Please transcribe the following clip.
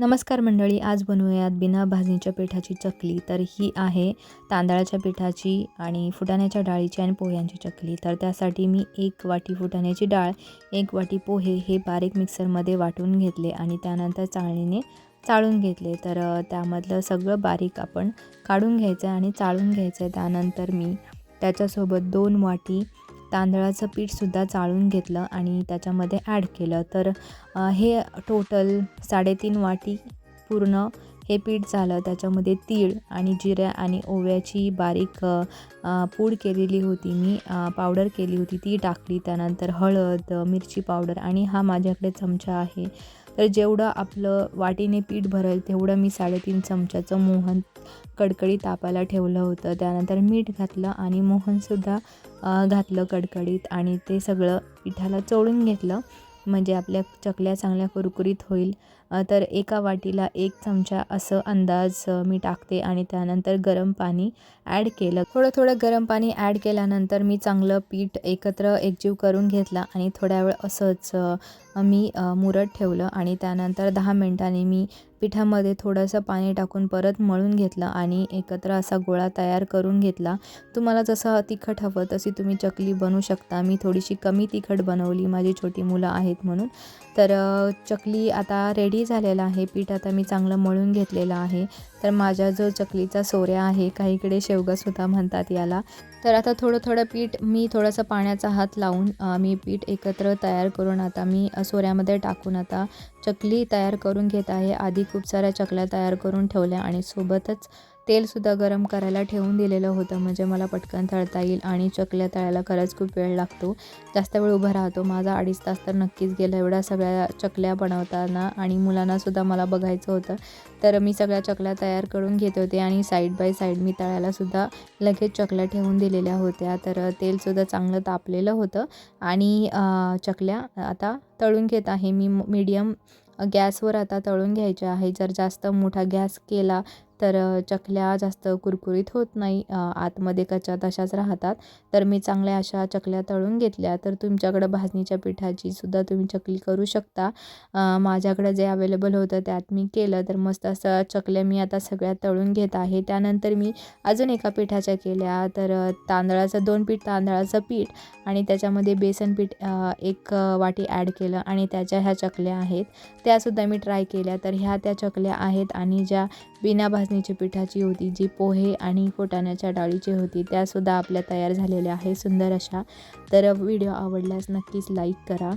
नमस्कार मंडळी आज बनवूयात बिना भाजणीच्या पिठाची चकली. तर ही आहे तांदळाच्या पिठाची आणि फुटाण्याच्या डाळीची आणि पोह्यांची चकली. तर त्यासाठी मी एक वाटी फुटाण्याची डाळ एक वाटी पोहे हे बारीक मिक्सरमध्ये वाटून घेतले आणि त्यानंतर चाळणीने चाळून घेतले. तर त्यामधलं सगळं बारीक आपण काढून घ्यायचं आहे आणि चाळून घ्यायचं आहे. त्यानंतर मी त्याच्यासोबत दोन वाटी तांदळाचं पीठसुद्धा चाळून घेतलं आणि त्याच्यामध्ये ॲड केलं. तर हे टोटल साडेतीन वाटी पूर्ण हे पीठ झालं. त्याच्यामध्ये तीळ आणि जिऱ्या आणि ओव्याची बारीक पूड केलेली होती मी. पावडर केली होती ती टाकली. त्यानंतर हळद मिरची पावडर आणि हा माझ्याकडे चमचा आहे. तर जेवढं आपलं वाटीने पीठ भरेल तेवढं मी साडेतीन चमच्याचं मोहन कडकडीत तापायला ठेवलं होतं. त्यानंतर मीठ घातलं आणि मोहनसुद्धा घातलं कडकडीत आणि ते सगळं पिठाला चोळून घेतलं. म्हणजे आपल्या चकल्या चांगल्या कुरकुरीत होईल. तर एका वाटीला एक चमचा असं अंदाज मी टाकते आणि त्यानंतर गरम पाणी ॲड केलं. थोडं थोडं गरम पाणी ॲड केल्यानंतर मी चांगलं पीठ एकत्र एकजीव करून घेतला आणि थोड्या वेळ असंच मी मुरत ठेवलं आणि त्यानंतर दहा मिनटांनी मी पिठामध्ये थोडंसं पाणी टाकून परत मळून घेतलं आणि एकत्र असा गोळा तयार करून घेतला. तुम्हाला जसं तिखट हवं तशी तुम्ही चकली बनवू शकता. मी थोडीशी कमी तिखट बनवली. माझी छोटी मुलं आहेत म्हणून. तर चकली आता रेडी झालेला आहे. पीठ आता मी चांगलं मळून घेतलेलं आहे. तर माझ्या जो चकलीचा सोऱ्या आहे काहीकडे शेवगासुद्धा म्हणतात याला. तर आता थोडं थोडं पीठ मी थोडंसं पाण्याचा हात लावून मी पीठ एकत्र तयार करून आता मी सोऱ्यामध्ये टाकून आता चकली तयार करून घेत आहे. आधी खूप साऱ्या चकल्या तयार करून ठेवल्या आणि सोबतच तेलसुद्धा गरम करायला ठेवून दिलेलं होतं. म्हणजे मला पटकन तळता येईल आणि चकल्या तळायला खरंच खूप वेळ लागतो. जास्त वेळ उभा राहतो. माझा अडीच तास तर नक्कीच गेला. एवढ्या सगळ्या चकल्या बनवताना आणि मुलांनासुद्धा मला बघायचं होतं. तर मी सगळ्या चकल्या तयार करून घेत होते आणि साईड बाय साईड मी तळायलासुद्धा लगेच चकल्या ठेवून दिलेल्या होत्या. तर तेलसुद्धा चांगलं तापलेलं होतं आणि चकल्या आता तळून घेत आहे. मी मीडियम गॅसवर आता तळून घ्यायचे आहे. जर जास्त मोठा गॅस केला तर चकल्या जास्त कुरकुरीत होत नाही आतमध्ये कच्च्या तशाच राहतात. तर मी चांगल्या अशा चकल्या तळून घेतल्या. तर तुमच्याकडं भाजणीच्या पिठाची सुद्धा तुम्ही चकली करू शकता. माझ्याकडं जे अवेलेबल होतं त्यात मी केलं. तर मस्त असं चकल्या मी आता सगळ्या तळून घेत आहे. त्यानंतर मी अजून एका पिठाच्या केल्या. तर तांदळाचं दोन पीठ तांदळाचं पीठ आणि त्याच्यामध्ये बेसन पीठ एक वाटी ॲड केलं आणि त्याच्या ह्या चकल्या आहेत. त्यासुद्धा मी ट्राय केल्या. तर ह्या त्या चकल्या आहेत आणि ज्या बिना भाजणीची पिठाची होती जी पोहे आणि फुटाण्याच्या डाळीची होती. त्यासुद्धा आपल्या तयार झालेल्या आहे सुंदर अशा. तर व्हिडिओ आवडल्यास नक्कीच लाईक करा.